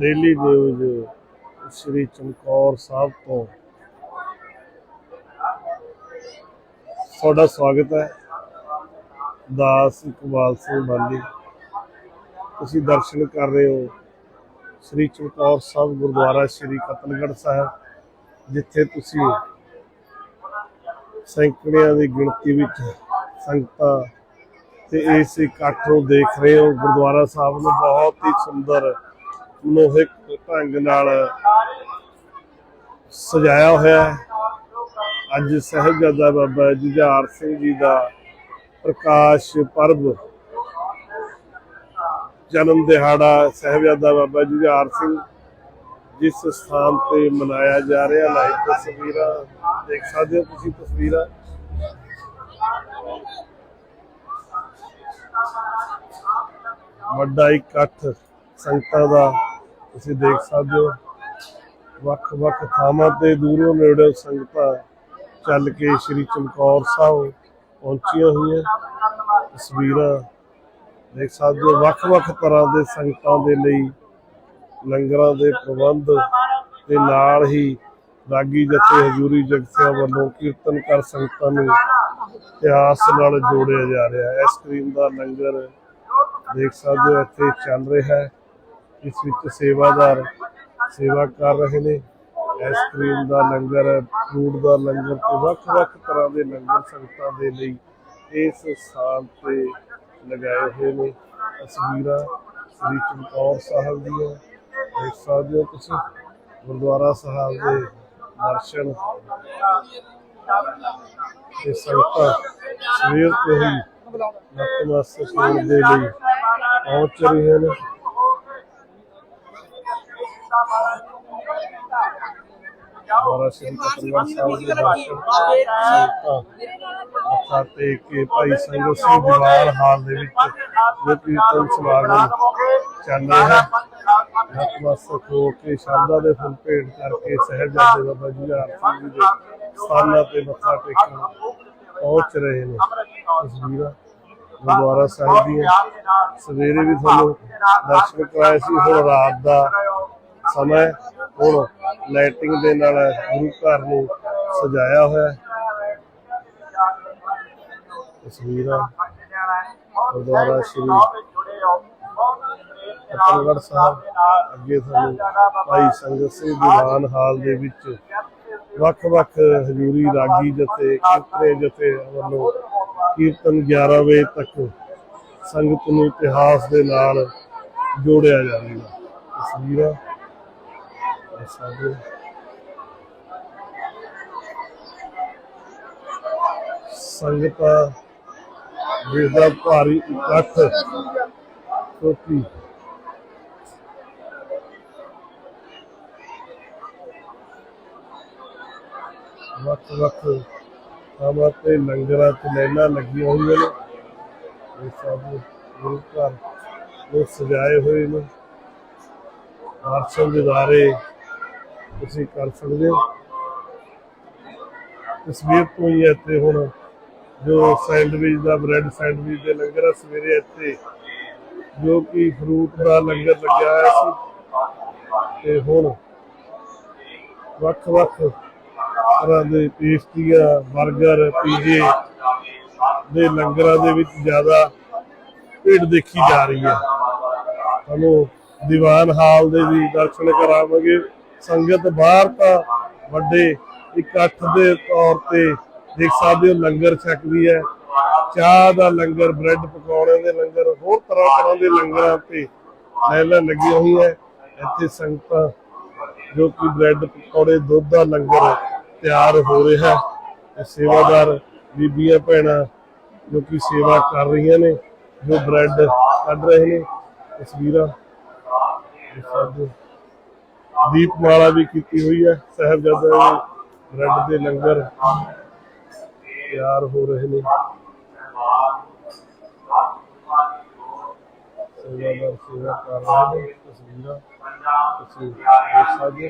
Daily news ਸ੍ਰੀ ਚਮਕੌਰ ਸਾਹਿਬ ਤੋਂ। ਤੁਹਾਡਾ ਸਵਾਗਤ ਹੈ। ਦਾਸ ਇਕਬਾਲ ਸਿੰਘ ਬਾਲੀ ਤੁਸੀਂ ਦਰਸ਼ਨ ਕਰ ਰਹੇ ਹੋ ਸ੍ਰੀ ਚਮਕੌਰ ਸਾਹਿਬ ਗੁਰਦੁਆਰਾ ਸ੍ਰੀ ਕਤਲਗੜ੍ਹ ਸਾਹਿਬ, ਜਿੱਥੇ ਤੁਸੀਂ ਸੈਂਕੜਿਆਂ ਦੀ ਗਿਣਤੀ ਵਿੱਚ ਸੰਗਤਾਂ ਤੇ ਇਸ ਇਕੱਠ ਨੂੰ ਦੇਖ ਰਹੇ ਹੋ, ਗੁਰਦੁਆਰਾ ਸਾਹਿਬ ਨੂੰ ਬਹੁਤ ਹੀ ਸੁੰਦਰ ਮਨੋਹਕ ਢੰਗ ਨਾਲ ਸਜਾਇਆ ਹੋਇਆ ਹੈ। ਅੱਜ ਸਹਿਬਜ਼ਾਦਾ ਬਾਬਾ ਜੁਝਾਰ ਸਿੰਘ ਜੀ ਦਾ ਪ੍ਰਕਾਸ਼ ਪਰਬ ਜਨਮ ਦਿਹਾੜਾ ਸਹਿਬਜ਼ਾਦਾ ਬਾਬਾ ਜੁਝਾਰ ਸਿੰਘ ਜਿਸ ਸਥਾਨ ਤੇ ਮਨਾਇਆ ਜਾ ਰਿਹਾ। ਲਾਈਵ ਤਸਵੀਰਾਂ ਦੇਖ ਸਕਦੇ ਹੋ ਤੁਸੀਂ ਤਸਵੀਰਾਂ। ਵੱਡਾ ਇਕੱਠ ਸੰਗਤਾਂ ਦਾ ਤੁਸੀਂ ਦੇਖ ਸਕਦੇ ਹੋ। ਵੱਖ ਵੱਖ ਥਾਵਾਂ ਤੇ ਦੂਰੋਂ ਨੇੜਿਓਂ ਸੰਗਤਾਂ ਚੱਲ ਕੇ ਸ੍ਰੀ ਚਮਕੌਰ ਸਾਹਿਬ ਪਹੁੰਚੀਆਂ ਹੋਈਆਂ। ਤਸਵੀਰਾਂ ਦੇਖ ਸਕਦੇ ਹੋ। ਵੱਖ ਵੱਖ ਤਰ੍ਹਾਂ ਦੇ ਸੰਗਤਾਂ ਦੇ ਲਈ ਲੰਗਰਾਂ ਦੇ ਪ੍ਰਬੰਧ ਤੇ ਨਾਲ ਹੀ ਰਾਗੀ ਜਥੇ ਹਜ਼ੂਰੀ ਜਗਤਿਆਂ ਵੱਲੋਂ ਕੀਰਤਨ ਕਰ ਸੰਗਤਾਂ ਨੂੰ ਇਤਿਹਾਸ ਨਾਲ ਜੋੜਿਆ ਜਾ ਰਿਹਾ ਹੈ। ਆਈਸਕ੍ਰੀਮ ਦਾ ਲੰਗਰ ਦੇਖ ਸਕਦੇ ਹੋ, ਇੱਥੇ ਚੱਲ ਰਿਹਾ ਹੈ। ਇਸ ਵਿੱਚ ਸੇਵਾਦਾਰ ਸੇਵਾ ਕਰ ਰਹੇ ਨੇ। ਆਈਸਕ੍ਰੀਮ ਦਾ ਲੰਗਰ, ਫਰੂਟ ਦਾ ਲੰਗਰ ਤੇ ਵੱਖ-ਵੱਖ ਤਰ੍ਹਾਂ ਦੇ ਲੰਗਰ ਸੰਗਤਾਂ ਦੇ ਲਈ ਇਸ ਸਥਾਨ ਤੇ ਲਗਾਏ ਹੋਏ ਨੇ। ਤਸਵੀਰਾਂ ਸ੍ਰੀ ਚਮਕੌਰ ਸਾਹਿਬ ਦੀਆਂ ਦੇਖ ਸਕਦੇ ਹੋ ਤੁਸੀਂ। ਗੁਰਦੁਆਰਾ ਸਾਹਿਬ ਦੇ ਦਰਸ਼ਨ ਤੇ ਸੰਗਤਾਂ ਸਵੇਰ ਤੋਂ ਹੀ ਨਤਮਸਤਕ ਹੋਣ ਦੇ ਲਈ ਪਹੁੰਚ ਰਹੀਆਂ ਨੇ ਦੁਆਰਾ ਸ੍ਰੀ ਕਤਲਗੜ੍ਹ ਸਾਹਿਬ ਦੇ ਦਰਸ਼ਨ ਸੰਗਤਾਂ ਮੱਥਾ ਟੇਕ ਕੇ ਭਾਈ ਸੰਗਤ ਸਿੰਘ ਦੀਵਾਰ ਹਾਲ ਦੇ ਵਿੱਚ ਜੋ ਕੀਰਤਨ ਸਮਾਗਮ ਚੱਲ ਰਿਹਾ ਹੈ ਨਤਮਸਤਕ ਹੋ ਕੇ, ਸ਼ਰਧਾ ਦੇ ਫੁੱਲ ਭੇਟ ਕਰਕੇ ਸਹਿਬਜ਼ਾਦੇ ਬਾਬਾ ਜੀ ਸਿੰਘ ਜੀ ਦੇ ਸਥਾਨਾਂ ਤੇ ਮੱਥਾ ਟੇਕਣ ਪਹੁੰਚ ਰਹੇ ਨੇ। ਤਸਵੀਰਾਂ ਗੁਰਦੁਆਰਾ ਸਾਹਿਬ ਦੀਆਂ ਸਵੇਰੇ ਵੀ ਤੁਹਾਨੂੰ ਦਰਸ਼ਨ ਕਰਾਏ ਸੀ, ਹੁਣ ਰਾਤ ਦਾ ਸਮਾਂ ਹੁਣ ਲਾਈਟਿੰਗ ਦੇ ਨਾਲ ਗੁਰੂ ਘਰ ਨੂੰ ਸਜਾਇਆ ਹੋਇਆ ਹੈ। ਤਸਵੀਰਾਂ ਗੁਰਦੁਆਰਾ ਸ਼੍ਰੀ ਕਤਲਗੜ੍ਹ ਸਾਹਿਬ, ਅੱਗੇ ਤੁਹਾਨੂੰ ਭਾਈ ਸੰਗਤ ਸਿੰਘ ਦੀਵਾਨ ਹਾਲ ਦੇ ਵਿੱਚ ਵੱਖ-ਵੱਖ ਹਜ਼ੂਰੀ ਰਾਗੀ ਜਥੇ, ਕੀਰਤਨੇ ਜਥੇ ਵੱਲੋਂ ਕੀਰਤਨ 11 ਵਜੇ ਤੱਕ ਸੰਗਤ ਨੂੰ ਇਤਿਹਾਸ ਦੇ ਨਾਲ ਜੋੜਿਆ ਜਾਵੇਗਾ। ਤਸਵੀਰਾਂ ਦੇਖ ਸੰਗਤਾਂ ਜਿਸ ਦਾ ਭਾਰੀ ਇਕੱਠ ਕਿਉਂਕਿ ਵੱਖ ਵੱਖ ਥਾਵਾਂ ਤੇ ਲੰਗਰਾਂ ਤੇ ਲਾਈਨਾਂ ਲੱਗੀਆਂ ਹੋਈਆਂ ਨੇ। ਇਹ ਸਭ ਗੁਰੂ ਘਰ ਨੂੰ ਸਜਾਏ ਹੋਏ ਨੇ। ਦਰਸ਼ਨ ਦਿਦਾਰੇ ਤੁਸੀਂ ਕਰ ਸਕਦੇ ਹੋ। ਤਸਵੀਰ ਤੋਂ ਹੀ ਇੱਥੇ ਹੁਣ ਜੋ ਸੈਂਡਵਿਚ ਦਾ, ਬ੍ਰੈਡ ਸੈਂਡਵਿਚ ਦੇ ਲੰਗਰ ਆ, ਸਵੇਰੇ ਇੱਥੇ ਜੋ ਕਿ ਫਰੂਟ ਦਾ ਲੰਗਰ ਲੱਗਿਆ ਹੋਇਆ ਸੀ। ਤੇ ਹੁਣ ਵੱਖ ਵੱਖ ਤਰ੍ਹਾਂ ਦੇ ਪੇਸਟਰੀਆਂ 버ਗਰ ਪੀਜ਼ੇ ਦੇ ਲੰਗਰਾਂ ਦੇ ਵਿੱਚ ਜ਼ਿਆਦਾ ਭੀੜ ਦੇਖੀ ਜਾ ਰਹੀ ਹੈ। ਤੁਹਾਨੂੰ ਦੀਵਾਨ ਹਾਲ ਦੇ ਵੀ ਦਰਸ਼ਨ ਕਰਾਵਾਂਗੇ। ਸੰਗਤ ਬਾਹਰ ਤਾਂ ਵੱਡੇ ਇਕੱਠ ਦੇ ਤੌਰ ਤੇ ਦੇਖ ਸਕਦੇ ਹੋ, ਲੰਗਰ ਛਕਦੀ ਹੈ। ਚਾਹ ਦਾ ਲੰਗਰ ਬ੍ਰੈਡ ਪਕੌੜੇ ਦੇ ਲੰਗਰ, ਹੋਰ ਤਰ੍ਹਾਂ ਤਰ੍ਹਾਂ ਦੇ ਲੰਗਰਾਂ ਤੇ ਲਾਈਨਾਂ ਲੱਗੀਆਂ ਹੋਈਆਂ। ਇੱਥੇ ਸੰਗਤਾਂ ਜੋ ਕਿ ਬ੍ਰੈਡ ਪਕੌੜੇ, ਦੁੱਧ ਦਾ ਲੰਗਰ ਤਿਆਰ ਹੋ ਰਿਹਾ ਹੈ। ਸੇਵਾਦਾਰ ਬੀਬੀਆਂ ਭੈਣਾਂ ਜੋ ਕਿ ਸੇਵਾ ਕਰ ਰਹੀਆਂ ਨੇ, ਜੋ ਬ੍ਰੈਡ ਕੱਢ ਰਹੇ ਨੇ। ਤਸਵੀਰਾਂ ਦੀਪਮਾਲਾ ਵੀ ਕੀਤੀ ਹੋਈ ਹੈ। ਸਾਹਿਬਜ਼ਾਦਾ ਬ੍ਰੈਡ ਦੇ ਲੰਗਰ ਤਿਆਰ ਹੋ ਰਹੇ ਨੇ। ਸੇਵਾਦਾਰ ਸੇਵਾ ਕਰ ਰਹੇ ਨੇ ਤਸਵੀਰਾਂ ਤੁਸੀਂ ਦੇਖ ਸਕਦੇ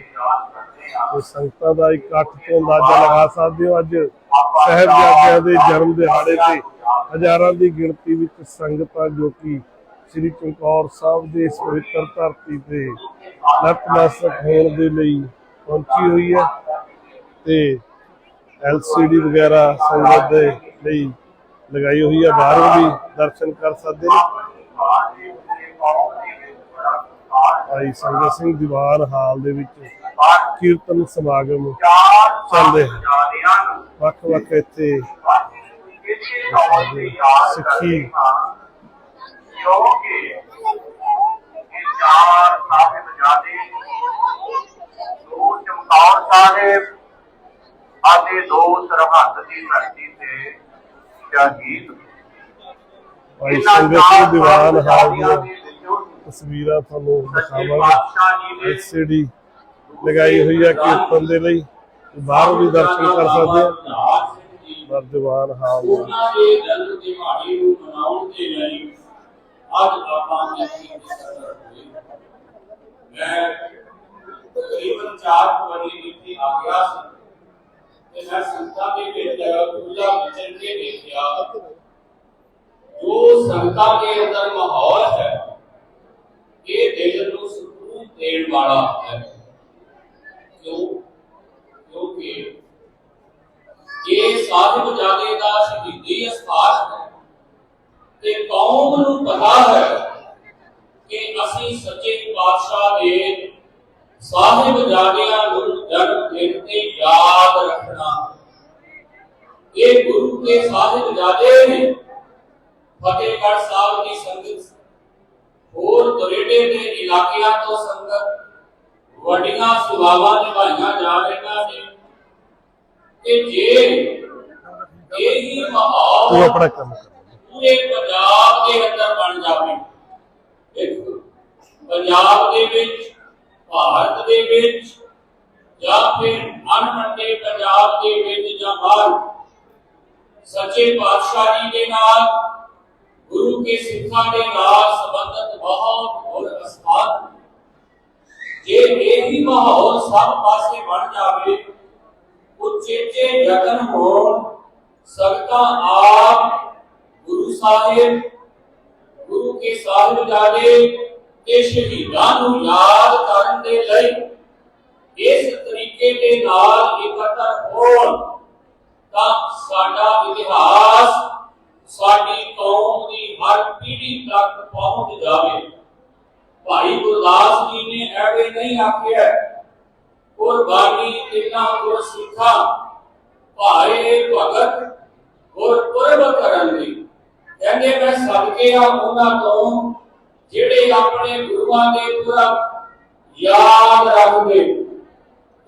ਹੋ ਸੰਗਤਾਂ ਦਾ ਇਕੱਠ ਤੋਂ ਅੰਦਾਜ਼ਾ ਲਗਾ ਸਕਦੇ ਹੋ ਅੱਜ ਸਾਹਿਬਜ਼ਾਦਿਆਂ ਦੇ ਜਨਮ ਦਿਹਾੜੇ ਤੇ ਹਜ਼ਾਰਾਂ ਦੀ ਗਿਣਤੀ ਵਿੱਚ ਸੰਗਤਾਂ ਜੋ ਕਿ ਸ੍ਰੀ ਚਮਕੌਰ ਸਾਹਿਬ ਦੇ ਇਸ ਪਵਿੱਤਰ ਧਰਤੀ ਤੇ ਨਤਮਸਤਕ ਹੋਣ ਦੇ ਲਈ ਪਹੁੰਚੀ ਹੋਈ ਹੈ ਤੇ ਐਲਸੀਡੀ ਵਗੈਰਾ ਸੰਗਤ ਦੇ ਲਈ ਲਗਾਈ ਹੋਈ ਹੈ ਬਾਹਰੋਂ ਵੀ ਦਰਸ਼ਨ ਕਰ ਸਕਦੇ ਨੇ। ਭਾਈ ਸੰਗਤ ਸਿੰਘ ਦੀਵਾਨ ਹਾਲ ਦੇ ਵਿੱਚ ਕੀਰਤਨ ਸਮਾਗਮ ਚੱਲਦੇ ਹਨ। ਵੱਖ ਵੱਖ ਇੱਥੇ ਸਿੱਖੀ ਚਮਕੌਰ ਸਾਹਿਬ ਆਦੇ ਦੋ ਸਰਹੱਦ ਦੀ ਧਰਤੀ ਤੇ ਸ਼ਹੀਦ ਭਾਈ ਸੰਗਤ ਸਿੰਘ ਦੀਵਾਨ ਹਾਲ ਦੇ ਤਸਵੀਰਾਂ ਤੁਹਾਨੂੰ ਦਿਖਾਵਾਂਗੇ। ਐਲਸੀਡੀ ਲਗਾਈ ਹੋਈ ਹੈ ਕੀਰਤਨ ਦੇ ਲਈ ਬਾਹਰੋਂ ਵੀ ਦਰਸ਼ਨ ਕਰ ਸਕਦੇ ਆ। ਪਰ ਦੀਵਾਨ ਹਾਲ ਦਾ ਉਹਨਾਂ ਦੇ ਜਨਮ ਦਿਹਾੜੇ ਨੂੰ ਮਨਾਉਣ ਦੇ ਲਈ ਅੱਜ ਆਪਾਂ ਇੱਥੇ ਇਕੱਤਰ ਹੋਏ ਮੈਂ ਤਕਰੀਬਨ 4 ਵਜੇ ਇੱਥੇ ਆ ਗਿਆ ਸੀ ਤੇ ਮੈਂ ਸੰਤਾਂ ਦੇ ਵਿੱਚ ਪੂਜਾ ਵਿਚਰ ਕੇ ਦੇਖਿਆ। ਜੋ ਸੰਤਾਂ ਦੇ ਅੰਦਰ ਮਾਹੌਲ ਹੈ ਇਹ ਦਿਲ ਨੂੰ ਸਕੂਨ ਦੇਣ ਵਾਲਾ ਹੈ। ਕਿਉਂ? ਕਿਉਂਕਿ ਇਹ ਸਾਹਿਬ ਜਾਦੇ ਦਾ ਸ਼ਹੀਦੀ ਅਸਥਾਨ ਹੈ। ਤੇ ਕੌਮ ਨੂੰ ਪਤਾ ਹੈ ਕਿ ਅਸੀਂ ਸੱਚੇ ਪਾਤਸ਼ਾਹ ਦੇ ਸਾਹਿਬ ਜਾਦਿਆਂ ਨੂੰ ਜਨਮ ਦਿਨ ਤੇ ਯਾਦ ਰੱਖਣਾ। ਇਹ ਗੁਰੂ ਕੇ ਸਾਹਿਬ ਜਾਦੇ ਨੇ। ਫਤਿਹਗੜ੍ਹ ਸਾਹਿਬ ਦੀ ਸੰਗਤ ਹੋਰ ਦੁਰੇਡੇ ਦੇ ਇਲਾਕਿਆਂ ਤੋਂ ਸੰਗਤ ਵੱਡੀਆਂ ਸੇਵਾਵਾਂ ਨਿਭਾਈਆਂ ਜਾ ਰਹੀਆਂ ਨੇ। ਕਿ ਜੇ ਇਹ ਉਹ ਮਾਹੌਲ ਆਪਣਾ ਕੰਮ ਕਰ। ਪੂਰੇ ਪੰਜਾਬ ਦੇ ਅੰਦਰ ਬਣ ਜਾਵੇ ਪੰਜਾਬ ਦੇ ਵਿੱਚ ਭਾਰਤ ਦੇ ਵਿੱਚ ਜਾਂ ਫਿਰ ਅਨਮੰਡੇ ਪੰਜਾਬ ਦੇ ਵਿੱਚ ਜਾਂ ਬਾਹਰ ਸੱਚੇ ਪਾਤਸ਼ਾਹ ਜੀ ਦੇ ਨਾਲ ਗੁਰੂ ਕੇ ਸਿੱਖਾਂ ਦੇ ਨਾਲ ਸੰਬੰਧਿਤ ਬਹੁਤ ਹੋਰ ਅਸਥਾਨ ਜੇ ਇਹ ਮਾਹੌਲ ਸਭ ਪਾਸੇ ਬਣ ਜਾਵੇ ਉਚੇਚੇ ਯਤਨ ਹੋਣ, ਸੰਗਤਾਂ ਆਪ, ਗੁਰੂ ਸਾਹਿਬ, ਗੁਰੂ ਕੇ ਸਾਹਿਬ ਤੇ ਸ਼ਹੀਦਾਂ ਨੂੰ ਯਾਦ ਕਰਨ ਦੇ ਲਈ ਇਸ ਤਰੀਕੇ ਦੇ ਨਾਲ ਇਕੱਤਰ ਹੋਣ, ਤਾਂ ਸਾਡਾ ਇਤਿਹਾਸ ਸਾਡੀ ਕੌਮ ਦੀ ਹਰ ਪੀੜ੍ਹੀ ਤੱਕ ਪਹੁੰਚ ਜਾਵੇ। ਭਾਈ ਗੁਰਦਾਸ ਜੀ ਨੇ ਐਵੇਂ ਨਹੀਂ ਆਖਿਆ ਕੁਰਬਾਨੀ ਤਿੰਨਾ ਗੁਰ ਸਿੱਖਾ ਭਾਏ ਭਗਤ ਗੁਰ ਪੁਰਬ ਕਰਨ ਦੀ ਕਹਿੰਦੇ ਮੈਂ ਸਦਕੇ ਆ ਉਹਨਾਂ ਤੋਂ, ਜਿਹੜੇ ਆਪਣੇ ਗੁਰੂਆਂ ਦੇ ਪੁਰਬ ਯਾਦ ਰੱਖਦੇ।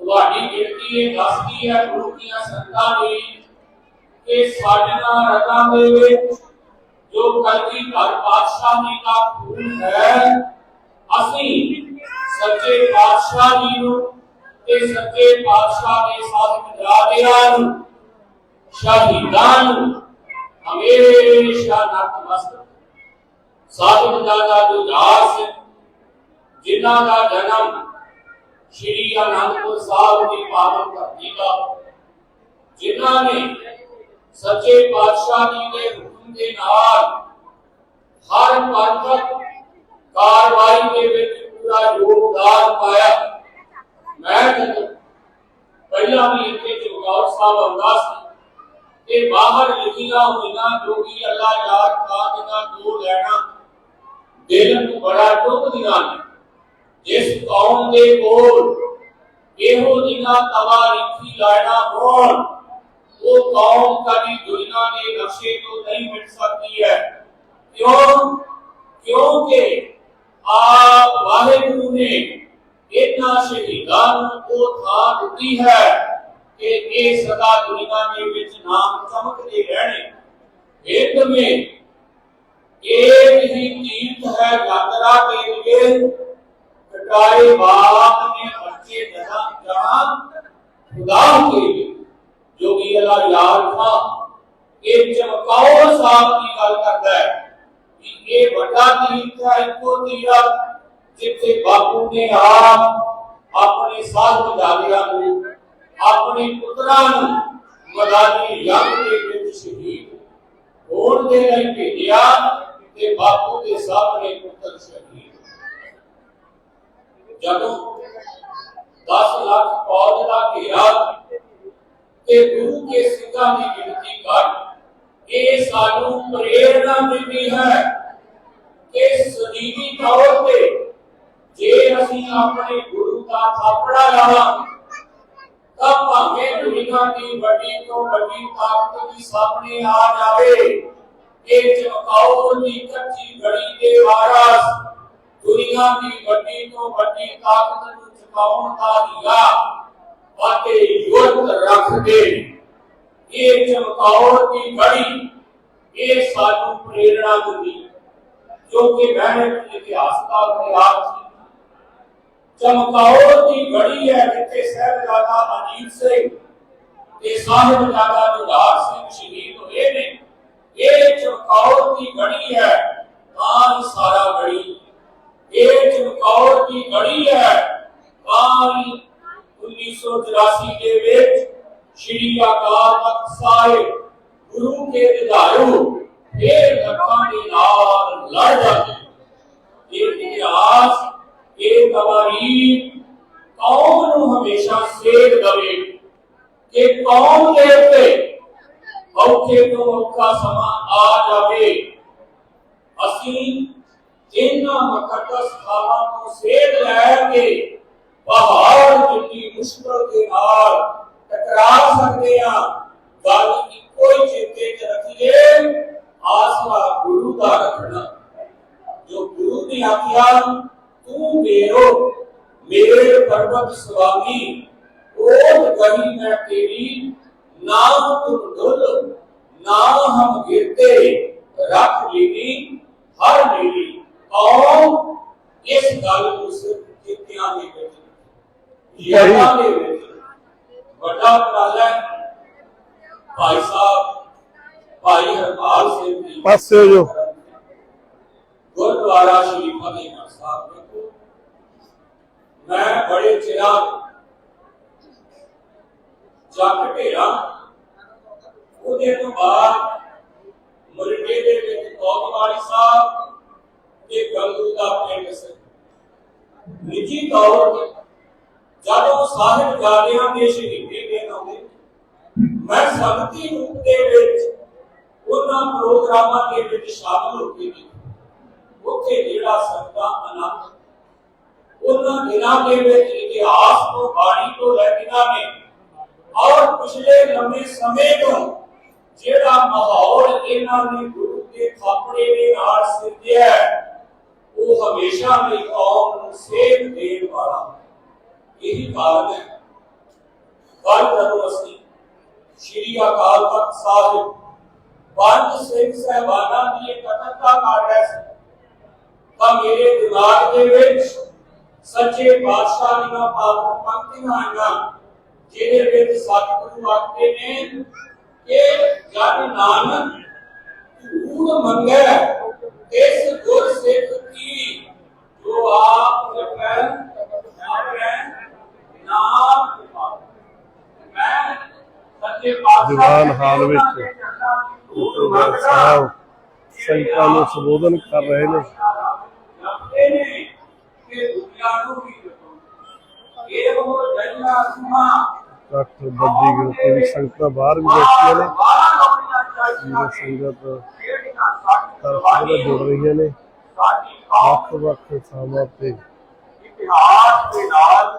ਤੁਹਾਡੀ ਗਿਣਤੀ ਇਹ ਦੱਸਦੀ ਹੈ ਗੁਰੂ ਦੀਆਂ ਸੰਤਾਂ ਦੀ ਕਿ ਸਾਡੀਆਂ ਰਗਾਂ ਦੇ ਜੋ ਕਲਗੀ ਘਰ ਪਾਤਸ਼ਾਹ ਜੀ ਦਾ ਖੂਨ ਹੈ, ਅਸੀਂ ਸੱਚੇ ਪਾਤਸ਼ਾਹ ਜੀ ਨੂੰ ਤੇ ਸੱਚੇ ਪਾਤਸ਼ਾਹ ਦੇ ਸਾਥ ਜਾਦਿਆਂ ਨੂੰ, ਸ਼ਹੀਦਾਂ ਨੂੰ ਹਮੇਸ਼ਾ ਨਤਮਸਤਕ। ਸਾਹਿਬ ਦਾਦਾ ਜੁਝਾਰ ਸਿੰਘ, ਜਿਨ੍ਹਾਂ ਦਾ ਜਨਮ ਸ਼੍ਰੀ ਅਨੰਦਪੁਰ ਸਾਹਿਬ ਦੀ ਪਾਵਨ ਧਰਤੀ ਦਾ, ਜਿਨ੍ਹਾਂ ਨੇ ਸੱਚੇ ਪਾਤਸ਼ਾਹ ਜੀ ਦੇ ਹੁਕਮ ਦੇ ਨਾਲ ਹਰ ਪੰਥਕ ਕਾਰਵਾਈ ਦੇ ਵਿੱਚ ਪੂਰਾ ਯੋਗਦਾਨ ਪਾਇਆ। ਮੈਂ ਪਹਿਲਾਂ ਵੀ ਇੱਥੇ ਚਮਕੌਰ ਸਾਹਿਬ ਆਉਂਦਾ ਸੀ ਤੇ ਬਾਹਰ ਲਿਖੀਆਂ ਹੋਈਆਂ ਜੋ ਕਿ ਅੱਲਾ ਯਾਰ ਖਾਨ ਦਾ ਦੋ ਲੈਣਾ ਦਿਲ ਨੂੰ ਬੜਾ ਟੁੱਕਦੀਆਂ ਨੇ, ਜਿਸ ਕੌਮ ਦੇ ਕੋਲ ਇਹੋ ਜਿਹਾ ਤਵਾਰੀਖੀ ਲਾਇਣਾ ਹੋਣ वो कौम का भी दुनिया ने नक्शे को नहीं मिट सकती है क्यों क्योंकि आप वाहिगुरु ने इतना शहीदान को था दी है कि ये सदा दुनिया के विच नाम चमकते रहने हिंद में एक ही तीर्थ है यात्रा के लिए कटाए बाप ने अच्छे जहां जहां खुदा के लिए ਜੋਗੀ ਅਲਾ ਯਾਰ ਖਾਂ ਇਹ ਚਮਕਾਓ ਸਾਹਿਬ ਦੀ ਗੱਲ ਕਰਦਾ ਹੈ ਕਿ ਇਹ ਵੱਡਾ ਤੀਰਥ ਹੈ, ਇੱਕੋ ਤੀਰਥ ਜਿੱਥੇ ਬਾਪੂ ਨੇ ਆਪ ਆਪਣੇ ਸਾਧੂ ਜਾਗਿਆ ਨੂੰ, ਆਪਣੇ ਪੁੱਤਰਾਂ ਨੂੰ ਮਦਾਨੀ ਯੱਗ ਦੇ ਵਿੱਚ ਸ਼ਹੀਦ ਹੋਣ ਦੇ ਲਈ ਭੇਜਿਆ ਤੇ ਬਾਪੂ ਦੇ ਸਾਹਮਣੇ ਪੁੱਤਰ ਸ਼ਹੀਦ। ਜਦੋਂ 10 ਲੱਖ ਫੌਜ ਦਾ ਘੇਰਾ ਤੇ ਗੁਰੂ ਕੇ ਸਿੰਘਾਂ ਦੀ ਗਿਣਤੀ ਘੱਟ ਇਹ ਸਾਨੂੰ ਪ੍ਰੇਰਣਾ ਦਿੰਦੀ ਹੈ ਕਿ ਸਦੀਵੀ ਤੌਰ ਤੇ ਜੇ ਅਸੀਂ ਆਪਣੇ ਗੁਰੂ ਦਾ ਥਾਪੜਾ ਲਾਵਾਂ, ਤਾਂ ਭਾਵੇਂ ਦੁਨੀਆ ਦੀ ਵੱਡੀ ਤੋਂ ਵੱਡੀ ਤਾਕਤ ਵੀ ਸਾਹਮਣੇ ਆ ਜਾਵੇ। ਇਹ ਚਮਕਾਓ ਦੀ ਕੱਚੀ ਗੜੀ ਦੇ ਵਾਰਸ ਦੁਨੀਆ ਦੀ ਵੱਡੀ ਤੋਂ ਵੱਡੀ ਤਾਕਤ ਨੂੰ ਚੁਕਾਉਣ ਦਾ ਹੀਰਾ ਅਤੇ ਯੁੱਧ ਰੱਖਦੇ ਇਹ ਚਮਕਾਓ ਦੀ ਗੜੀ ਇਹ ਸਾਨੂੰ ਪ੍ਰੇਰਣਾ ਦਿੰਦੀ। ਹੈ ਜੋ ਇਤਿਹਾਸ ਦਾ ਬੁਨਿਆਦ ਸੀ ਚਮਕੌਰ ਦੀ ਗੜੀ ਹੈ ਜਿੱਥੇ ਸਾਹਿਬਜ਼ਾਦਾ ਅਜੀਤ ਸਿੰਘ ਤੇ ਸਾਹਿਬਜ਼ਾਦਾ ਨਿਹਾਲ ਸਿੰਘ ਸ਼ਹੀਦ ਹੋਏ ਨੇ। ਇਹ ਚਮਕੌਰ ਦੀ ਗੜੀ ਹੈ, ਤਾਂ ਸਾਰਾ ਗੜੀ। ਇਹ ਚਮਕੌਰ ਦੀ ਗੜੀ ਹੈ, ਤਾਂ 1984 ਦੇ ਵਿੱਚ ਸ਼੍ਰੀ ਅਕਾਲ ਤਖਤ ਸਾਹਿਬ ਗੁਰੂ ਕੇ ਦਿਧਾਰੂ ਇਹ ਲੱਖਾਂ ਦੇ ਨਾਲ ਲੜ ਜਾਂਦੇ ਇਹ ਇਤਿਹਾਸ, ਇਹ ਤਵਾਰੀਖ ਕੌਮ ਨੂੰ ਹਮੇਸ਼ਾ ਸੇਧ ਦਵੇ। ਕਿ ਕੌਮ ਦੇ ਉੱਤੇ ਔਖੇ ਤੋਂ ਔਖਾ ਸਮਾਂ ਆ ਜਾਵੇ। ਅਸੀਂ ਇਹਨਾਂ ਮੁਕੱਦਸ ਥਾਵਾਂ ਤੋਂ ਸੇਧ ਲੈ ਕੇ ਪਹਾੜ ਜਿੰਨੀ ਮੁਸ਼ਕਲ ਦੇ ਨਾਲ ਟਕਰਾ ਸਕਦੇ ਆ ਗੱਲ ਇੱਕੋ ਹੀ ਚੇਤੇ ਚ ਰੱਖੀਏ ਆਸਰਾ ਗੁਰੂ ਦਾ ਰੱਖਣਾ। ਜੋ ਗੁਰੂ ਦੀ ਆਖਿਆ ਤੂੰ ਮੇਰੋ, ਮੇਰੇ ਪਰਬਤ ਸੁਆਮੀ ਉਹ ਕਹੀ ਮੈਂ ਤੇਰੀ, ਨਾਮ ਤੁਮ ਢੁੱਲ ਨਾਮ ਹਮ ਗਿਰਤੇ ਰੱਖ ਲੀਨੀ ਹਰ ਲੀਨੀ ਕੌਮ ਇਸ ਗੱਲ ਨੂੰ ਸਿਰ ਚਿੱਤਿਆਂ ਦੇ ਵਿੱਚ ਯਾਦਾਂ ਦੇ ਵਿੱਚ ਵੱਡਾ ਉਪਰਾਲਾ ਹੈ। ਭਾਈ ਸਾਹਿਬ ਭਾਈ ਹਰਪਾਲ ਸਿੰਘ ਜੀ। ਪਾਸੇ ਹੋ ਜਾਓ। ਗੁਰਦੁਆਰਾ ਸ਼੍ਰੀ ਫਤਿਹਗੜ੍ਹ ਸਾਹਿਬ ਵੇਖੋ ਮੈਂ ਬੜੇ ਚਿਰਾਂ ਜੱਟ ਢੇਰਾ ਉਹਦੇ ਤੋਂ ਬਾਅਦ ਮੁਰਗੇ ਦੇ ਵਿੱਚ ਕੋਤਵਾਲੀ ਸਾਹਿਬ ਤੇ ਗੰਗੂ ਦਾ ਪਿੰਡ ਸੀ। ਨਿੱਜੀ ਤੌਰ ਤੇ ਜਦੋਂ ਸਾਹਿਬ ਜਾਦਿਆਂ ਦੇ ਸ਼ਹੀਦੀ ਦਿਨ ਆਉਂਦੇ, ਮੈਂ ਸੰਗਤੀ ਰੂਪ ਦੇ ਵਿੱਚ ਉਹਨਾਂ ਪ੍ਰੋਗਰਾਮਾਂ ਦੇ ਵਿੱਚ ਸ਼ਾਮਲ ਹੋ ਕੇ ਦੇਖਿਆ। ਉੱਥੇ ਜਿਹੜਾ ਸੰਗਤਾਂ ਆਨੰਦ, ਉਹਨਾਂ ਦਿਨਾਂ ਦੇ ਵਿੱਚ ਇਤਿਹਾਸ ਤੋਂ, ਬਾਣੀ ਤੋਂ ਲੈਣਾ ਨੇ, ਔਰ ਪਿਛਲੇ ਲੰਮੇ ਸਮੇਂ ਤੋਂ ਜਿਹੜਾ ਮਾਹੌਲ ਇਹਨਾਂ ਨੇ ਗੁਰੂ ਦੇ ਥਾਪੜੇ ਦੇ ਨਾਲ ਸਿਰਜਿਆ ਉਹ ਹਮੇਸ਼ਾ ਲਈ ਕੌਮ ਨੂੰ ਸੇਧ ਦੇਣ ਵਾਲਾ ਇਹੀ ਕਾਰਨ ਹੈ। ਕੱਲ ਜਦੋਂ ਅਸੀਂ ਸ਼੍ਰੀ ਅਕਾਲ ਤਖਤ ਸਾਹਿਬ ਪੰਜ ਸਿੰਘ ਸਹਿਬਾਨਾਂ ਦੀ ਇਕੱਤਰਤਾ ਕਰ ਰਹੇ ਸੀ। ਤਾਂ ਮੇਰੇ ਦਿਮਾਗ ਦੇ ਵਿੱਚ ਸੱਚੇ ਪਾਤਸ਼ਾਹ ਦੀਆਂ ਪਾਵਨ ਪੰਕਤੀਆਂ ਆਈਆਂ, ਜਿਹਦੇ ਵਿੱਚ ਸਤਿਗੁਰੂ ਆਖਦੇ ਨੇ ਕਿ ਜਨ ਨਾਨਕ ਧੂੜ ਮੰਗੈ, ਇਸ ਗੁਰ ਸਿੱਖ ਕੀ ਜੋ ਆਪ ਜਪੈ ਨਾਮੈ ਨਾਮ ਮੈਂ ਸੱਚੇ ਪਾਤਸ਼ਾਹ ਦੀਵਾਨ ਹਾਲ ਵਿੱਚ ਗੁਰਦੁਆਰਾ ਸਾਹਿਬ ਸੰਗਤਾਂ ਨੂੰ ਸੰਬੋਧਨ ਕਰ ਰਹੇ ਨੇ। ਜਪਦੇ ਬੱਦੀ ਗਿਣਤੀ ਵਿੱਚ ਸੰਗਤਾਂ ਬਾਹਰ ਵੀ ਬੈਠੀਆਂ ਨੇ। ਜਿਹੜੇ ਸੰਗਤ ਤਰਫ ਨਾਲ ਜੁੜ ਰਹੀਆਂ ਨੇ। ਵੱਖ ਵੱਖ ਥਾਵਾਂ ਤੇ। ਇਤਿਹਾਸ ਦੇ ਨਾਲ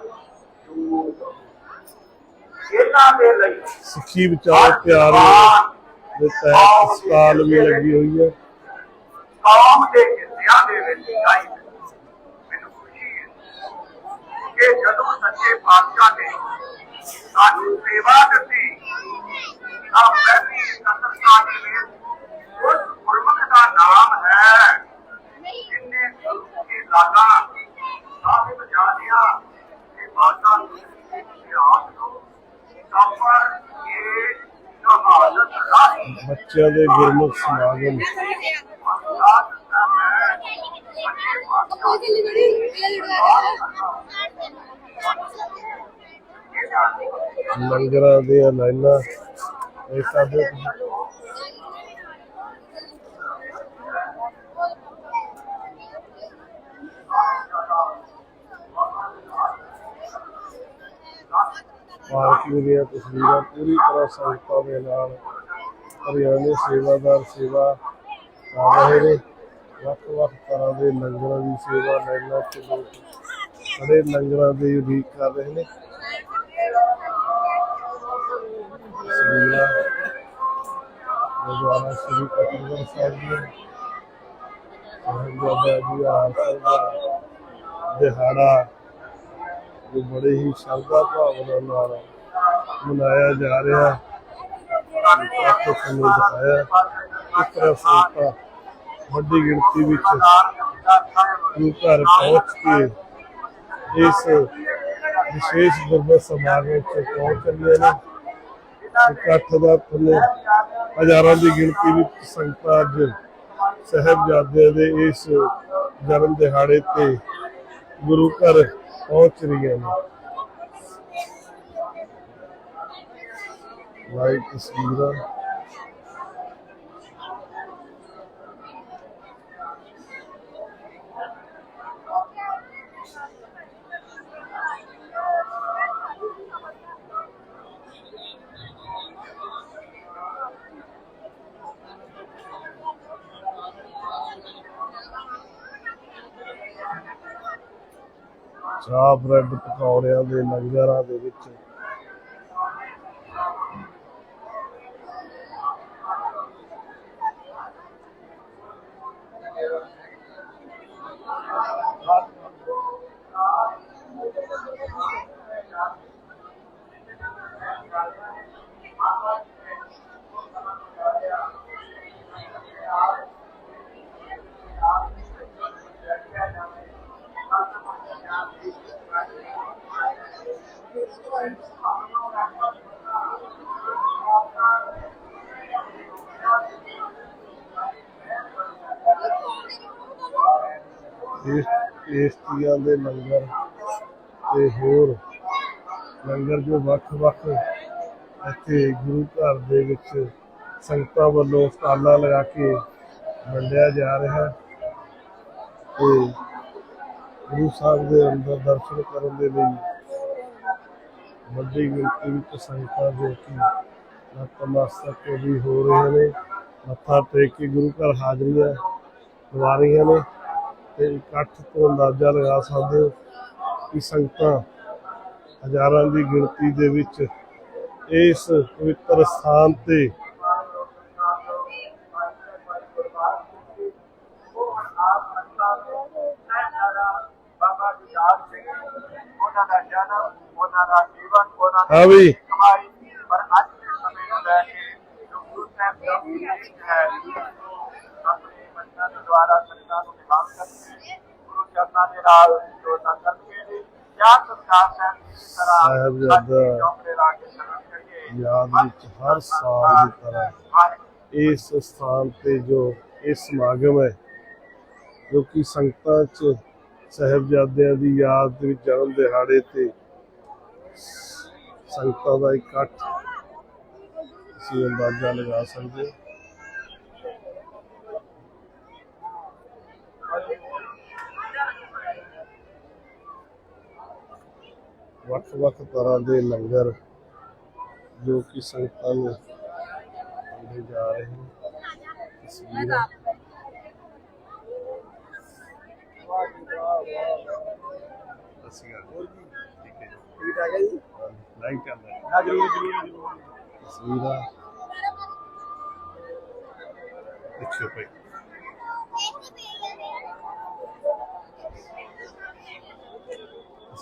ਇਹਨਾਂ ਦੇ ਲਈ ਸਿੱਖੀ ਵਿਚਾਰ ਤਿਆਰੀ ਦੇ ਤਹਿਤ ਸਟਾਲ ਵੀ ਲੱਗੀ ਹੋਈ ਹੈ। ਕੌਮ ਦੇ ਹਿੱਸਿਆਂ ਦੇ ਵਿੱਚ ਗਾਈ ਮੈਨੂੰ ਖੁਸ਼ੀ ਹੈ ਕਿ ਜਦੋਂ ਸੱਚੇ ਪਾਤਸ਼ਾਹ ਨੇ ਸਾਨੂੰ ਸੇਵਾ ਦਿੱਤੀ ਤਾਂ ਪਹਿਲੀ ਕਸਰਤਾ ਦੇ ਵਿੱਚ ਉਸ ਗੁਰਮੁਖ ਦਾ ਨਾਮ ਹੈ। ਜਿਨਨੇ ਗੁਰੂ ਕੇ ਲਾਗਾ ਸਾਹਿਬ ਜਾਣਿਆ ਕਿ ਮਾਤਾ ਨੂੰ ਇਤਿਹਾਸ ਨੂੰ ਸਫਰ ਇਹ ਸ਼ਹਾਦਤ ਰਾਹੀ ਬੱਚਿਆਂ ਦੇ ਗੁਰਮੁਖ ਸਮਾਗਮ। ਲੰਗਰਾਂ ਦੀਆਂ ਲਾਈਨਾਂ, ਇਹ ਸਾਡੇ ਪਾਰਕਿੰਗ ਦੀਆਂ ਤਸਵੀਰਾਂ ਪੂਰੀ ਤਰ੍ਹਾਂ ਸੰਗਤਾਂ ਦੇ ਨਾਲ। ਹਰਿਆਣੇ ਸੇਵਾਦਾਰ, ਸੇਵਾ ਕਰ ਰਹੇ ਨੇ। ਵੱਖ ਵੱਖ ਤਰ੍ਹਾਂ ਦੇ ਲੰਗਰਾਂ ਦੀ ਸੇਵਾ ਲੈਣਾ ਚ ਲੋਕ ਬੜੇ ਲੰਗਰਾਂ ਦੀ ਉਡੀਕ ਕਰ ਰਹੇ ਨੇ। ਗੁਰਦੁਆਰਾ ਸ੍ਰੀ ਕਤਿੰਦਰ ਸਾਹਿਬ ਜੀ ਸਾਹਿਬਜ਼ਾਦਾ ਜੀ ਆਸਰ ਦਿਹਾੜਾ, ਜੋ ਬੜੇ ਹੀ ਸ਼ਰਧਾ ਭਾਵਨਾ ਨਾਲ ਮਨਾਇਆ ਜਾ ਰਿਹਾ। ਆਪੋ ਸਾਨੂੰ ਦਿਖਾਇਆ ਇਸ ਤਰ੍ਹਾਂ ਸੰਗਤਾਂ ਵੱਡੀ ਗਿਣਤੀ ਵਿੱਚ ਗੁਰੂ ਘਰ ਪਹੁੰਚ ਕੇ ਇਸ ਵਿਸ਼ੇਸ਼ ਗੁਰਮਤਿ ਸਮਾਗਮ ਵਿੱਚ ਪਹੁੰਚ ਰਹੀਆਂ ਨੇ ਇਕੱਠ ਦਾ ਤੁਹਾਨੂੰ ਹਜ਼ਾਰਾਂ ਦੀ ਗਿਣਤੀ ਵਿੱਚ ਸੰਗਤਾਂ ਅੱਜ ਸਾਹਿਬਜ਼ਾਦਿਆਂ ਦੇ ਇਸ ਜਨਮ ਦਿਹਾੜੇ ਤੇ ਗੁਰੂ ਘਰ ਪਹੁੰਚ ਰਹੀਆਂ ਨੇ ਲਾਈਵ ਤਸਵੀਰਾਂ। ਚਾਹ ਬ੍ਰੈਡ ਪਕੌੜਿਆਂ ਦੇ ਲੰਗਰਾਂ ਦੇ ਵਿੱਚ ਪੇਸਟੀਆਂ ਦੇ ਲੰਗਰ ਤੇ ਹੋਰ ਲੰਗਰ ਜੋ ਵੱਖ-ਵੱਖ ਇੱਥੇ ਗੁਰੂ ਘਰ ਦੇ ਵਿੱਚ ਸੰਗਤਾਂ ਵੱਲੋਂ ਸਟਾਲਾਂ ਲਗਾ ਕੇ ਵੰਡਿਆ ਜਾ ਰਿਹਾ ਤੇ ਗੁਰੂ ਸਾਹਿਬ ਦੇ ਅੰਦਰ ਦਰਸ਼ਨ ਕਰਨ ਦੇ ਲਈ ਵੱਡੀ ਗਿਣਤੀ ਵਿੱਚ ਸੰਗਤਾਂ ਜੋ ਕਿ ਨਤਮਸਤਕ ਵੀ ਹੋ ਰਹੇ ਨੇ, ਮੱਥਾ ਟੇਕ ਕੇ ਗੁਰੂ ਘਰ ਹਾਜ਼ਰੀਆਂ ਲਵਾ ਰਹੀਆਂ ਨੇ। ਤੇ ਇਕੱਠ ਤੋਂ ਅੰਦਾਜ਼ਾ ਲਗਾ ਸਕਦੇ ਹੋ ਕਿ ਸੰਗਤਾਂ ਹਜ਼ਾਰਾਂ ਦੀ ਗਿਣਤੀ ਦੇ ਵਿੱਚ ਇਸ ਪਵਿੱਤਰ ਸਥਾਨ ਤੇ ਬਾਬਾ ਜੁਝਾਰ ਸਿੰਘ ਉਹਨਾਂ ਦਾ ਜਨਮ ਉਹਨਾਂ ਦਾ ਜੀਵਨ ਉਹਨਾਂ ਹਾਂ ਵੀ। ਕਮਾਈ ਪਰ ਅੱਜ ਦੇ ਸਮੇਂ ਨੂੰ ਲੈ ਕੇ ਜੋ ਗੁਰੂ ਸਾਹਿਬ ਦਾ ਉਪਦੇਸ਼ ਹੈ ਆਪਣੇ ਬੱਚਿਆਂ ਦੇ ਦੁਆਰਾ ਸੰਗਤਾਂ ਨੂੰ ਨਿਭਾਉਣ ਕਰਕੇ ਗੁਰੂ ਚਰਨਾਂ ਦੇ ਨਾਲ ਜੋੜਨਾ ਕਰਕੇ ਨੇ ਜਾਂ ਸੰਸਕਾਰ ਸਾਹਿਬ ਦੀ ਤਰ੍ਹਾਂ ਸਾਹਿਬਜ਼ਾਦਾ ਚੌਂਕੜੇ ਲਾ ਕੇ ਸ਼ਰਨ ਕਰੀਏ ਯਾਦ ਵਿੱਚ ਹਰ ਸਾਲ ਦੀ ਤਰ੍ਹਾਂ ਇਸ ਸਥਾਨ ਤੇ ਜੋ ਇਹ ਸਮਾਗਮ ਹੈ ਜੋ ਕਿ ਸੰਗਤਾਂ ਚ ਸਹਿਬਜ਼ਾਦਿਆਂ ਦੀ ਯਾਦ ਦੇ ਵਿੱਚ ਜਨਮ ਦਿਹਾੜੇ ਤੇ ਸੰਗਤਾਂ ਦਾ ਇਕੱਠ ਤੁਸੀਂ ਅੰਦਾਜ਼ਾ ਲਗਾ ਸਕਦੇ ਹੋ ਵੱਖ ਵੱਖ ਤਰ੍ਹਾਂ ਦੇ ਲੰਗਰ ਜੋ ਕਿ ਸੰਗਤਾਂ ਨੂੰ ਵੰਡੇ ਜਾ ਰਹੇ ਹਨ ਤਸਵੀਰਾਂ ਅਸੀਂ ਗੱਲ ਠੀਕ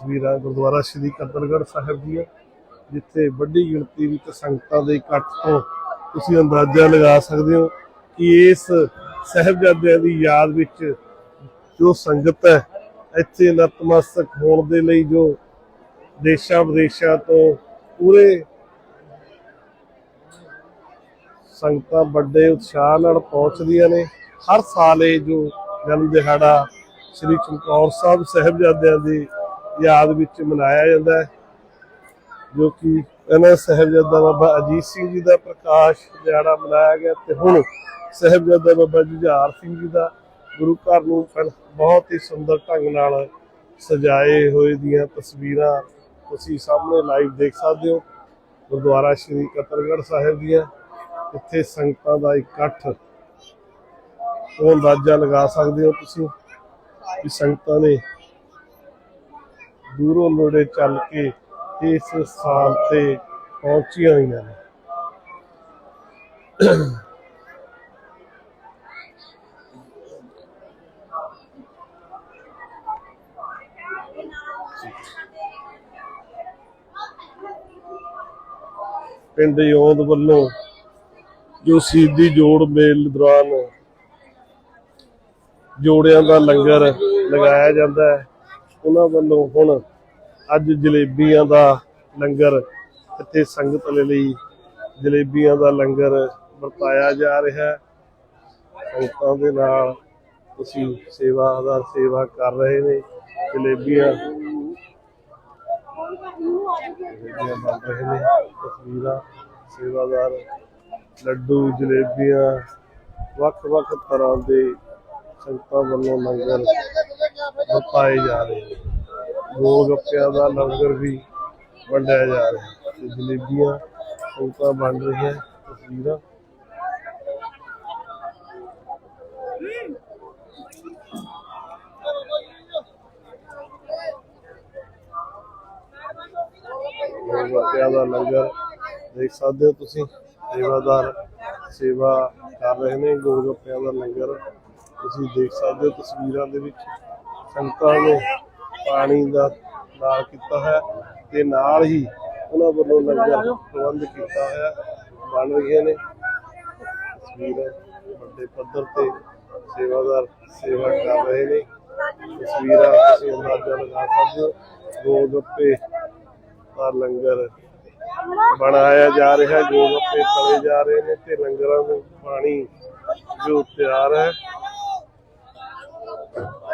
ਤਸਵੀਰਾਂ ਗੁਰਦੁਆਰਾ ਸ਼੍ਰੀ ਕਤਲਗੜ੍ਹ ਸਾਹਿਬ ਦੀਆਂ ਜਿੱਥੇ ਵੱਡੀ ਗਿਣਤੀ ਵਿੱਚ ਸੰਗਤਾਂ ਦੇ ਇਕੱਠ ਤੋਂ ਤੁਸੀਂ ਅੰਦਾਜ਼ਾ ਲਗਾ ਸਕਦੇ ਹੋ ਕਿ ਇਸ ਸਹਿਬਜ਼ਾਦਿਆਂ ਦੀ ਯਾਦ ਵਿੱਚ ਜੋ ਸੰਗਤ ਹੈ, ਇੱਥੇ ਨਤਮਸਤਕ ਹੋਣ ਦੇ ਲਈ ਜੋ ਦੇਸ਼ਾਂ ਵਿਦੇਸ਼ਾਂ ਤੋਂ ਪੂਰੇ ਸੰਗਤਾਂ ਵੱਡੇ ਉਤਸ਼ਾਹ ਨਾਲ ਪਹੁੰਚਦੀਆਂ ਨੇ, ਹਰ ਸਾਲ ਇਹ ਜੋ ਜਨਮ ਦਿਹਾੜਾ ਸ੍ਰੀ ਚਮਕੌਰ ਸਾਹਿਬ ਸਾਹਿਬਜ਼ਾਦਿਆਂ ਦੀ ਯਾਦ ਵਿੱਚ ਮਨਾਇਆ ਜਾਂਦਾ ਹੈ, ਜੋ ਕਿ ਇਹਨਾਂ ਸਾਹਿਬਜ਼ਾਦਾ ਬਾਬਾ ਅਜੀਤ ਸਿੰਘ ਜੀ ਦਾ ਪ੍ਰਕਾਸ਼ ਦਿਹਾੜਾ ਮਨਾਇਆ ਗਿਆ ਤੇ ਹੁਣ ਸਾਹਿਬਜ਼ਾਦਾ ਬਾਬਾ ਜੁਝਾਰ ਸਿੰਘ ਜੀ ਦਾ ਗੁਰੂ ਘਰ ਨੂੰ ਬਹੁਤ ਹੀ ਸੁੰਦਰ ਢੰਗ ਨਾਲ ਸਜਾਏ ਹੋਏ ਦੀਆਂ ਤਸਵੀਰਾਂ ਤੁਸੀਂ ਸਾਹਮਣੇ ਲਾਈਵ ਦੇਖ ਸਕਦੇ ਹੋ। ਗੁਰਦੁਆਰਾ ਸ਼੍ਰੀ ਕਤਰਗੜ੍ਹ ਸਾਹਿਬ ਦੀਆਂ, ਇੱਥੇ ਸੰਗਤਾਂ ਦਾ ਇਕੱਠ। ਉਹ ਅੰਦਾਜ਼ਾ ਲਗਾ ਸਕਦੇ ਹੋ ਤੁਸੀਂ ਕਿ ਸੰਗਤਾਂ ਨੇ ਦੂਰੋਂ ਲੋੜੇ ਚੱਲ ਕੇ ਇਸ ਸਥਾਨ ਤੇ ਪਹੁੰਚੀਆਂ ਹੋਈਆਂ ਨੇ। ਪਿੰਡ ਯੋਂਦ ਵੱਲੋਂ ਜੋ ਸ਼ਹੀਦੀ ਜੋੜ ਮੇਲ ਦੌਰਾਨ ਜੋੜਿਆਂ ਦਾ ਲੰਗਰ ਲਗਾਇਆ ਜਾਂਦਾ ਹੈ। ਉਹਨਾਂ ਵੱਲੋਂ ਹੁਣ ਅੱਜ ਜਲੇਬੀਆਂ ਦਾ ਲੰਗਰ ਇੱਥੇ ਸੰਗਤ ਦੇ ਲਈ ਜਲੇਬੀਆਂ ਦਾ ਲੰਗਰ ਵਰਤਾਇਆ ਜਾ ਰਿਹਾ ਹੈ। ਸੰਗਤਾਂ ਦੇ ਨਾਲ ਤੁਸੀਂ ਸੇਵਾਦਾਰ ਸੇਵਾ ਕਰ ਰਹੇ ਨੇ, ਜਲੇਬੀਆਂ। ਜਲੇਬੀਆਂ ਬਣ ਰਹੇ ਨੇ, ਤਸਵੀਰਾਂ, ਸੇਵਾਦਾਰ, ਲੱਡੂ, ਜਲੇਬੀਆਂ ਵੱਖ ਵੱਖ ਤਰ੍ਹਾਂ ਦੇ ਸੰਗਤਾਂ ਵੱਲੋਂ ਲੰਗਰ ਪਾਏ ਜਾ ਰਹੇ ਨੇ। ਗੋਲ ਗੱਪਿਆਂ ਦਾ ਲੰਗਰ ਵੀ ਵੰਡਿਆ ਜਾ ਰਿਹਾ ਹੈ। ਤੇ ਜਲੇਬੀਆਂ ਸੰਗਤਾਂ ਬਣ ਰਹੀਆਂ ਤਸਵੀਰਾਂ। ਗੋਲ ਗੱਪਿਆਂ ਦਾ ਲੰਗਰ ਦੇਖ ਸਕਦੇ ਹੋ ਤੁਸੀਂ। ਸੇਵਾਦਾਰ, ਸੇਵਾ ਕਰ ਰਹੇ ਨੇ। ਗੋਲ ਗੱਪਿਆਂ ਦਾ ਲੰਗਰ ਤੁਸੀਂ ਦੇਖ ਸਕਦੇ ਹੋ ਤਸਵੀਰਾਂ ਦੇ ਵਿੱਚ। ਸੰਗਤਾਂ ਨੇ ਪਾਣੀ ਦਾ ਨਾਲ ਕੀਤਾ ਹੈ ਤੇ ਨਾਲ ਹੀ ਉਹਨਾਂ ਵੱਲੋਂ ਲੰਗਰ ਪ੍ਰਬੰਧ ਕੀਤਾ ਹੋਇਆ ਬਣ ਰਹੀਆਂ ਨੇ। ਤਸਵੀਰਾਂ ਵੱਡੇ ਪੱਧਰ ਤੇ ਸੇਵਾਦਾਰ ਸੇਵਾ ਕਰ ਰਹੇ ਨੇ। ਤਸਵੀਰਾਂ ਤੁਸੀਂ ਅੰਦਾਜ਼ਾ ਲਗਾ ਸਕਦੇ ਹੋ ਗੋਲ ਗੱਪੇ ਦਾ ਲੰਗਰ ਬਣਾਇਆ ਜਾ ਰਿਹਾ ਹੈ ਗੋਲ ਗੱਪੇ ਤਲੇ ਜਾ ਰਹੇ ਨੇ ਤੇ ਲੰਗਰਾਂ ਨੂੰ ਪਾਣੀ ਜੋ ਤਿਆਰ ਹੈ।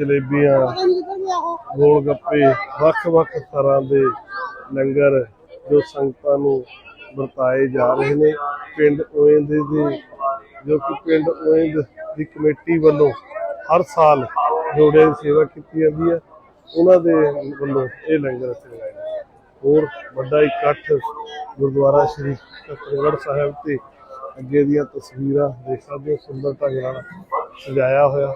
ਜਲੇਬੀਆਂ, ਗੋਲ ਗੱਪੇ ਵੱਖ-ਵੱਖ ਤਰ੍ਹਾਂ ਦੇ ਲੰਗਰ ਜੋ ਸੰਗਤਾਂ ਨੂੰ ਵਰਤਾਏ ਜਾ ਰਹੇ ਨੇ। ਪਿੰਡ ਓਇੰਦ ਦੇ, ਜੋ ਕਿ ਪਿੰਡ ਓਇੰਦ ਦੀ ਕਮੇਟੀ ਵੱਲੋਂ ਹਰ ਸਾਲ ਜੋੜਿਆਂ ਦੀ ਸੇਵਾ ਕੀਤੀ ਜਾਂਦੀ ਹੈ, ਉਹਨਾਂ ਦੇ ਵੱਲੋਂ ਇਹ ਲੰਗਰ ਇੱਥੇ ਲਗਾਇਆ ਜਾਂਦਾ ਹੋਰ ਵੱਡਾ ਇਕੱਠ ਗੁਰਦੁਆਰਾ ਸ਼੍ਰੀ ਕਤਰਗੜ੍ਹ ਸਾਹਿਬ ਤੇ ਅੱਗੇ ਦੀਆਂ ਤਸਵੀਰਾਂ ਦੇਖ ਸਕਦੇ ਹੋ, ਸੁੰਦਰ ਢੰਗ ਨਾਲ ਸਜਾਇਆ ਹੋਇਆ।